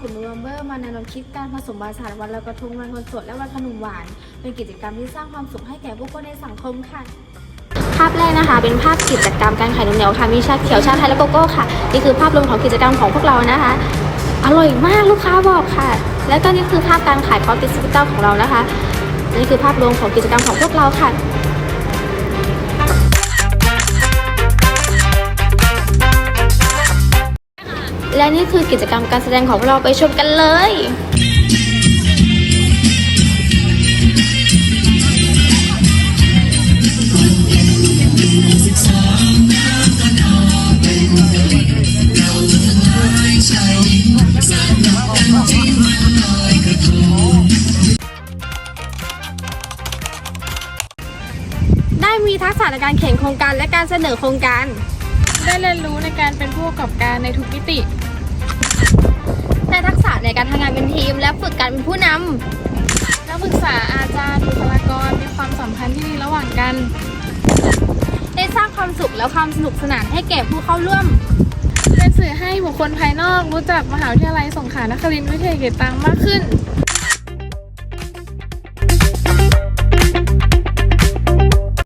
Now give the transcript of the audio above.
กลุ่มโนเวมเบอร์มาแนวคิดการผสมผสานวันลอยกระทงวันคนสดและวันขนมหวาน เป็นกิจกรรมที่สร้างความสุขให้แก่ผู้คนในสังคมค่ะ ภาพแรกนะคะ เป็นภาพกิจกรรมการขายนมเหนียวค่ะมีชาเขียวชาไทยและโกโก้ค่ะนี่คือภาพรวมของกิจกรรมของพวกเรานะคะ อร่อยมากลูกค้าบอกค่ะ แล้วก็นี่คือภาพการขายพร้อมติสติ๊กเกอร์ของเรานะคะนี่คือภาพรวมของกิจกรรมของพวกเราค่ะ และนี่คือกิจกรรมการแสดงของเราไปชมกันเลยได้มีทักษะในการเขียนโครงการและการเสนอโครงการ ได้เรียนรู้ในการเป็นผู้ประกอบการในทุกมิติ ได้ทักษะในการทำงานเป็นทีม และฝึกการเป็นผู้นนักศึกษาอาจารย์บุคลากรมีความสัมพันธ์ที่ดีระหว่างกัน ได้สร้างความสุขและความสนุกสนานให้แก่ผู้เข้าร่วม เป็นสื่อให้บุคคลภายนอกรู้จักมหาวิทยาลัยสงขลานครินทร์วิทยาเขตตังมากขึ้น